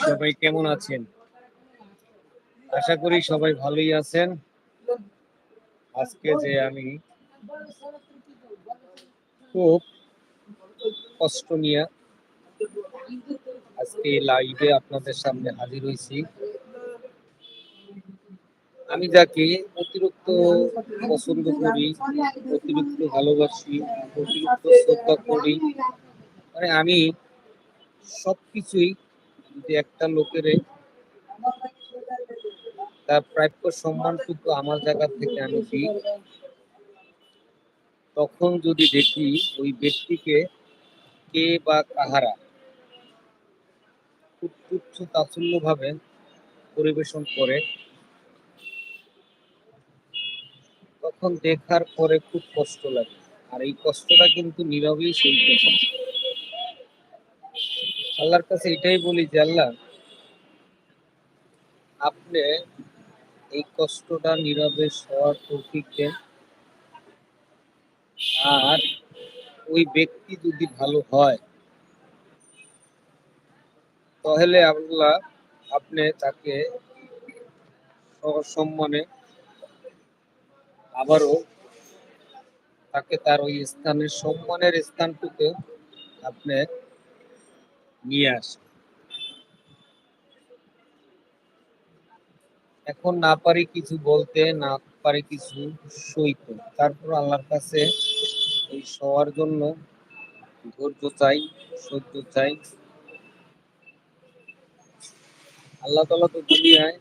সবাই কেমন আছেন? আশা করি সবাই ভালোই আছেন। আজকে যে আমি খুব কষ্ট নিয়ে আজকে লাইভে আপনাদের সামনে হাজির হয়েছি। আমি যাকে অতিরিক্ত পছন্দ করি, অতিরিক্ত ভালোবাসি, অতিরিক্ত শ্রদ্ধা করি মানে আমি সবকিছুই যদি একটা লোকের তার প্রাপ্য সম্মানটুকু আমার জায়গা থেকে আমি দিই তখন যদি দেখি ওই ব্যক্তিকে কে বা কাহারা খুব তুচ্ছ তাচ্ছল্য ভাবে পরিবেশন করে, তখন দেখার পরে খুব কষ্ট লাগে আর এই কষ্টটা কিন্তু নীরবেই হয়। আল্লাহর কাছে এটাই বলি যে, আল্লাহ, আপনি এই কষ্টটা নীরবে সওয়ার তৌফিক দেন। আর ওই ব্যক্তি যদি ভালো হয়, তাহলে আল্লাহ আপনি তাকে সম্মানে আবারও তাকে তার ওই স্থানের সম্মানের স্থানটুকু আপনি নিয়ে এখন না পারি কিছু বলতে, না পারি কিছু সইতে। তারপর আল্লাহর কাছে এই সবার জন্য ধৈর্য চাই, সহ্য চাই। আল্লাহ তালা তো দুনিয়ায়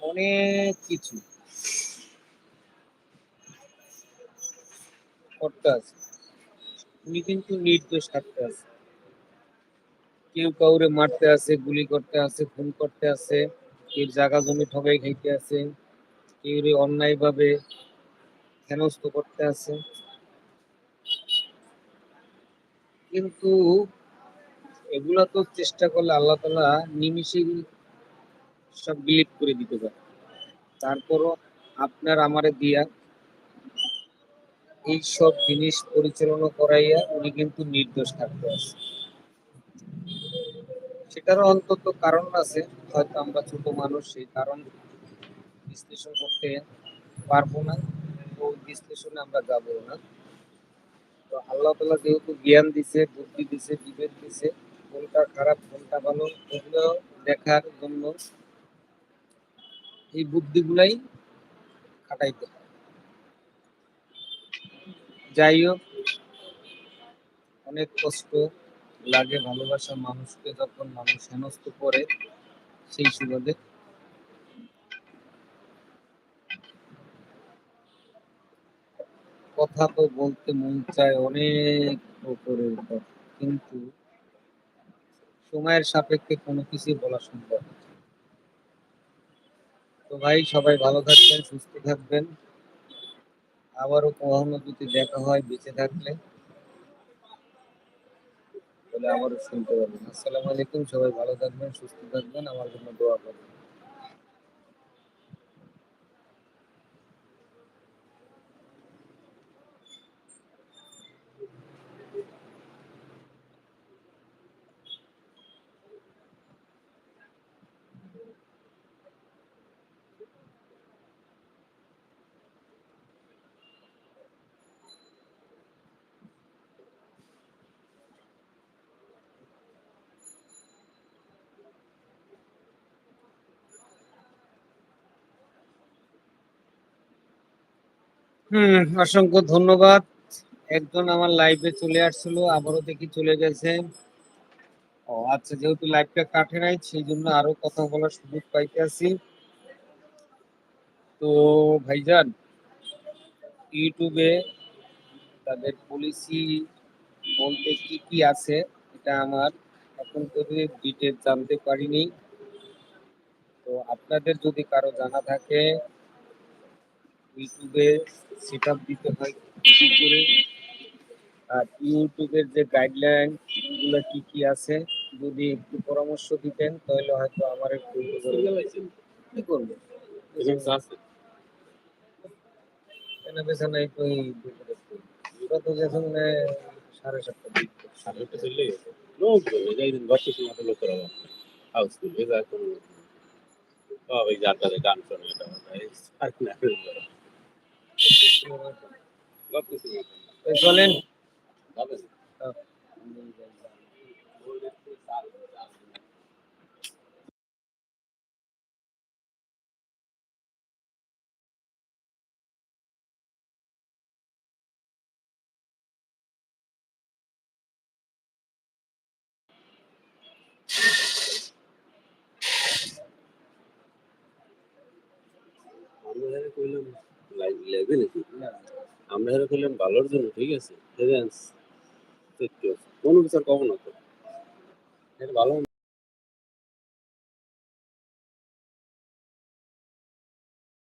অনেক কিছু করতে আছে। উনি কিন্তু নির্দোষ থাকতে আছে। কেউ কাউরে মারতে আছে, গুলি করতে আছে, খুন করতে আছে, কেউ জায়গা জমি ঠকাই খাইতে আছে কেউ অন্যায় ভাবে হেনস্থ করতে আছে। কিন্তু এগুলা তো চেষ্টা করলে আল্লাহ তালা নিমিশেই সব বিলিপ করে দিতে পারে। তারপরও আপনার আমারে দিয়া এই সব জিনিস পরিচালনা করাইয়া উনি কিন্তু নির্দোষ থাকতে আছে। সেটারও অন্তত কারণ আছে। হয়তো আমরা ছোট মানুষ, সেই কারণ বিশ্লেষণ করতে পারব না। তো বিশ্লেষণে আমরা যাব না। তো আল্লাহ তালা যেহেতু জ্ঞান দিছে, বুদ্ধি দিছে, বিবেক দিছে, কোনটা খারাপ, কোনটা ভালো, এগুলো দেখার জন্য এই বুদ্ধিগুলাই খাটাইতে হয়। যাই হোক, অনেক কষ্ট। লাগে ভালোবাসা মানুষকে যখন মানুষ হেনস্থ করে, সেই সুবাদে। কথা তো বলতে মন চায় অনেক উপরের কথা, কিন্তু সময়ের সাপেক্ষে কোনো কিছুই বলা সম্ভব। তো ভাই, সবাই ভালো থাকবেন, সুস্থ থাকবেন। আবারও কখনো যদি দেখা হয়, বেঁচে থাকলে। তাহলে আবারও শুনতে পারবেন আসসালামু আলাইকুম, সবাই ভালো থাকবেন, সুস্থ থাকবেন, আমার জন্য দোয়া করবেন। হুম, অসংখ্য ধন্যবাদ। একজন আমার লাইভে চলে আসছিল, আবারও দেখি চলে গেছে। ও আচ্ছা যেহেতু লাইভটা কাটে নাই, সেই জন্য আরও কথা বলার সুযোগ পাইতে আছি। তো, ভাইজান ইউটিউবে তাদের পলিসি বলতে কি কি আছে, এটা আমার এখন পর্যন্ত ডিটেল জানতে পারিনি। তো আপনাদের যদি কারও জানা থাকে ইউটিউবে সেট দিতে হয় কি করে। আর ইউটিউবের যে গাইডলাইনগুলো কি কি আছে যদি একটু পরামর্শ দিতেন তাহলে হয়তো আমার একটু কি করব? কেন বেচা নাই তো এই দুপুরে। ওরা তো সাড়ে সাতটা দিক সাড়ে চললে লোকজন একদিন বত্রিশ মতো লোকের অভাব নেই হাউসফুল এই যে এখন সব এই গান শোনে এটা ওটা, এই সার্ক না বত্রিশ মতো এই চলেন কইলাম লাইভ লেবে নাকি? আমরা যারা কইলাম ভালোর জন্য ঠিক আছে? কোনো বিচার কখনো তো। এটা ভালো